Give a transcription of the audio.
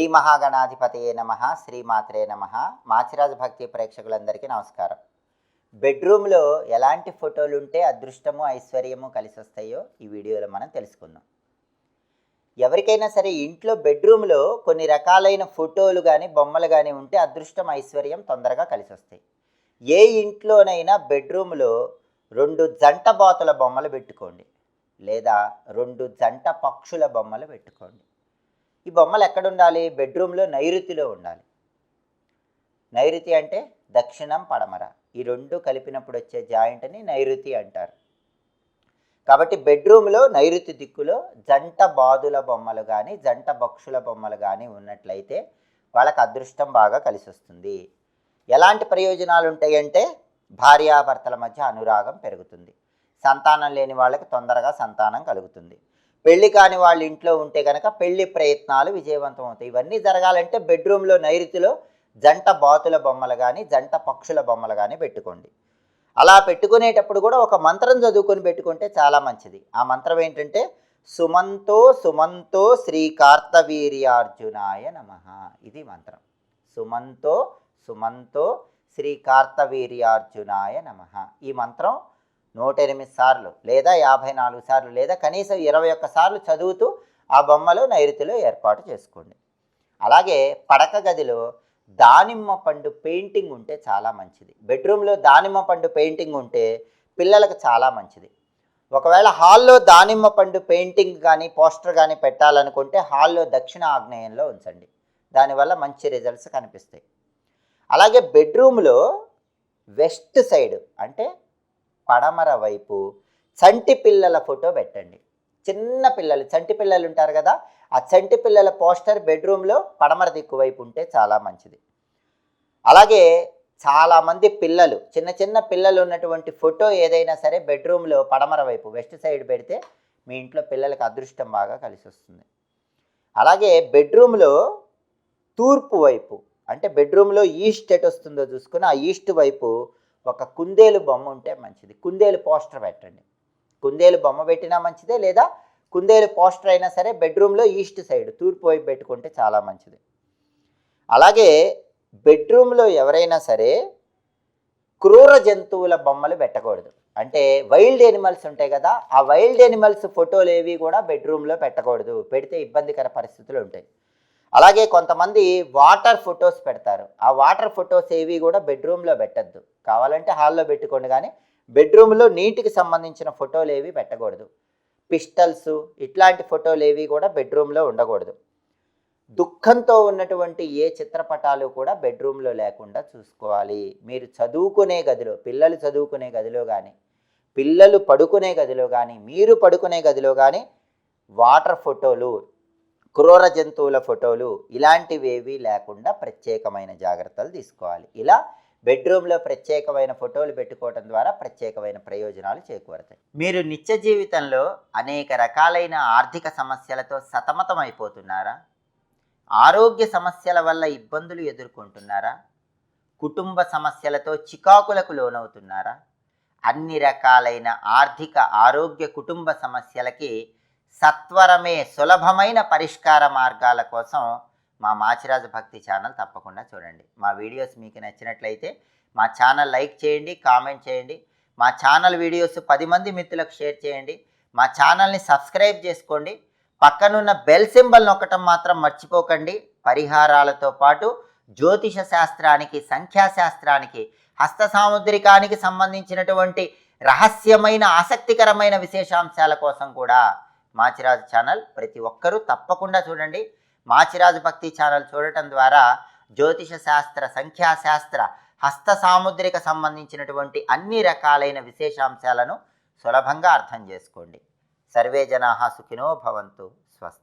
శ్రీ మహాగణాధిపతయే నమ శ్రీమాత్రే నమ. మాచిరాజు భక్తి ప్రేక్షకులందరికీ నమస్కారం. బెడ్రూమ్లో ఎలాంటి ఫోటోలు ఉంటే అదృష్టము ఐశ్వర్యము కలిసి వస్తాయో ఈ వీడియోలో మనం తెలుసుకుందాం. ఎవరికైనా సరే ఇంట్లో బెడ్రూమ్లో కొన్ని రకాలైన ఫోటోలు కానీ బొమ్మలు కానీ ఉంటే అదృష్టం ఐశ్వర్యం తొందరగా కలిసి వస్తాయి ఏ ఇంట్లోనైనా బెడ్రూమ్లో రెండు జంట బాతుల బొమ్మలు పెట్టుకోండి. లేదా రెండు జంట పక్షుల బొమ్మలు పెట్టుకోండి. ఈ బొమ్మలు ఎక్కడ ఉండాలి? బెడ్రూమ్లో నైరుతిలో ఉండాలి. నైరుతి అంటే దక్షిణం పడమర. ఈ రెండు కలిపినప్పుడు వచ్చే జాయింట్ని నైరుతి అంటారు. కాబట్టి బెడ్రూమ్లో నైరుతి దిక్కులో జంట బాదుల బొమ్మలు కానీ జంట పక్షుల బొమ్మలు కానీ ఉన్నట్లయితే వాళ్ళకి అదృష్టం బాగా కలిసి వస్తుంది ఎలాంటి ప్రయోజనాలు ఉంటాయంటే భార్యాభర్తల మధ్య అనురాగం పెరుగుతుంది. సంతానం లేని వాళ్ళకి తొందరగా సంతానం కలుగుతుంది. పెళ్ళి కాని వాళ్ళ ఇంట్లో ఉంటే కనుక పెళ్ళి ప్రయత్నాలు విజయవంతం అవుతాయి. ఇవన్నీ జరగాలంటే బెడ్రూమ్లో నైరుతిలో జంట బాతుల బొమ్మలు కానీ జంట పక్షుల బొమ్మలు కానీ పెట్టుకోండి. అలా పెట్టుకునేటప్పుడు కూడా ఒక మంత్రం చదువుకొని పెట్టుకుంటే చాలా మంచిది. ఆ మంత్రం ఏంటంటే సుమంతో సుమంతో శ్రీ కార్తవీర్యార్జునాయ నమ ఇది మంత్రం. సుమంతో సుమంతో శ్రీ కార్తవీర్యార్జునాయ నమ ఈ మంత్రం నూట ఎనిమిది సార్లు లేదా యాభై నాలుగు సార్లు లేదా కనీసం ఇరవై ఒక్క సార్లు చదువుతూ ఆ బొమ్మలు నైరుతిలో ఏర్పాటు చేసుకోండి. అలాగే పడక గదిలో దానిమ్మ పండు పెయింటింగ్ ఉంటే చాలా మంచిది. బెడ్రూమ్లో దానిమ్మ పండు పెయింటింగ్ ఉంటే పిల్లలకు చాలా మంచిది. ఒకవేళ హాల్లో దానిమ్మ పండు పెయింటింగ్ కానీ పోస్టర్ కానీ పెట్టాలనుకుంటే హాల్లో దక్షిణ ఆగ్నేయంలో ఉంచండి. దానివల్ల మంచి రిజల్ట్స్ కనిపిస్తాయి. అలాగే బెడ్రూమ్లో వెస్ట్ సైడ్ అంటే పడమర వైపు చంటి పిల్లల ఫోటో పెట్టండి. చిన్న పిల్లలు చంటి పిల్లలు ఉంటారు కదా ఆ చంటి పిల్లల పోస్టర్ బెడ్రూమ్లో పడమర దిక్కు వైపు ఉంటే చాలా మంచిది. అలాగే చాలామంది పిల్లలు చిన్న చిన్న పిల్లలు ఉన్నటువంటి ఫోటో ఏదైనా సరే బెడ్రూమ్లో పడమర వైపు వెస్ట్ సైడ్ పెడితే మీ ఇంట్లో పిల్లలకు అదృష్టం బాగా కలిసి వస్తుంది. అలాగే బెడ్రూమ్లో తూర్పు వైపు అంటే బెడ్రూమ్లో ఈస్ట్ ఎటు వస్తుందో చూసుకుని ఆ ఈస్ట్ వైపు ఒక కుందేలు బొమ్మ ఉంటే మంచిది. కుందేలు పోస్టర్ పెట్టండి. కుందేలు బొమ్మ పెట్టినా మంచిదే లేదా కుందేలు పోస్టర్ అయినా సరే బెడ్రూమ్లో ఈస్ట్ సైడ్ తూర్పు వైపు పెట్టుకుంటే చాలా మంచిది. అలాగే బెడ్రూమ్లో ఎవరైనా సరే క్రూర జంతువుల బొమ్మలు పెట్టకూడదు. అంటే వైల్డ్ ఎనిమల్స్ ఉంటాయి కదా ఆ వైల్డ్ ఎనిమల్స్ ఫోటోలు ఏవి కూడా బెడ్రూమ్లో పెట్టకూడదు. పెడితే ఇబ్బందికర పరిస్థితులు ఉంటాయి. అలాగే కొంతమంది వాటర్ ఫొటోస్ పెడతారు. ఆ వాటర్ ఫొటోస్ ఏవి కూడా బెడ్రూమ్లో పెట్టద్దు. కావాలంటే హాల్లో పెట్టుకోండి కానీ బెడ్రూమ్లో నీటికి సంబంధించిన ఫోటోలు ఏవి పెట్టకూడదు. పిస్టల్స్ ఇట్లాంటి ఫోటోలు ఏవి కూడా బెడ్రూమ్లో ఉండకూడదు. దుఃఖంతో ఉన్నటువంటి ఏ చిత్రపటాలు కూడా బెడ్రూమ్లో లేకుండా చూసుకోవాలి. మీరు చదువుకునే గదిలో పిల్లలు చదువుకునే గదిలో కానీ పిల్లలు పడుకునే గదిలో కానీ మీరు పడుకునే గదిలో కానీ వాటర్ ఫోటోలు క్రూర జంతువుల ఫోటోలు ఇలాంటివేవి లేకుండా ప్రత్యేకమైన జాగ్రత్తలు తీసుకోవాలి. ఇలా బెడ్రూమ్లో ప్రత్యేకమైన ఫోటోలు పెట్టుకోవడం ద్వారా ప్రత్యేకమైన ప్రయోజనాలు చేకూరతాయి. మీరు నిత్య జీవితంలో అనేక రకాలైన ఆర్థిక సమస్యలతో సతమతమైపోతున్నారా? ఆరోగ్య సమస్యల వల్ల ఇబ్బందులు ఎదుర్కొంటున్నారా? కుటుంబ సమస్యలతో చికాకులకు లోనవుతున్నారా? అన్ని రకాలైన ఆర్థిక ఆరోగ్య కుటుంబ సమస్యలకి సత్వరమే సులభమైన పరిష్కార మార్గాల కోసం మా మాచిరాజు భక్తి ఛానల్ తప్పకుండా చూడండి. మా వీడియోస్ మీకు నచ్చినట్లయితే మా ఛానల్ లైక్ చేయండి కామెంట్ చేయండి. మా ఛానల్ వీడియోస్ పది మంది మిత్రులకు షేర్ చేయండి. మా ఛానల్ని సబ్స్క్రైబ్ చేసుకోండి. పక్కనున్న బెల్ సింబల్ నొక్కటం మాత్రం మర్చిపోకండి. పరిహారాలతో పాటు జ్యోతిష శాస్త్రానికి సంఖ్యాశాస్త్రానికి హస్త సాముద్రికానికి సంబంధించినటువంటి రహస్యమైన ఆసక్తికరమైన విశేషాంశాల కోసం కూడా మాచిరాజు ఛానల్. ప్రతి ఒక్కరూ తప్పకుండా చూడండి. మాచిరాజు భక్తి ఛానల్ చూడటం ద్వారా జ్యోతిష శాస్త్ర సంఖ్యాశాస్త్ర హస్త సాముద్రిక సంబంధించినటువంటి అన్ని రకాలైన విశేషాంశాలను సులభంగా అర్థం చేసుకోండి. సర్వే జనా సుఖినో భవంతు.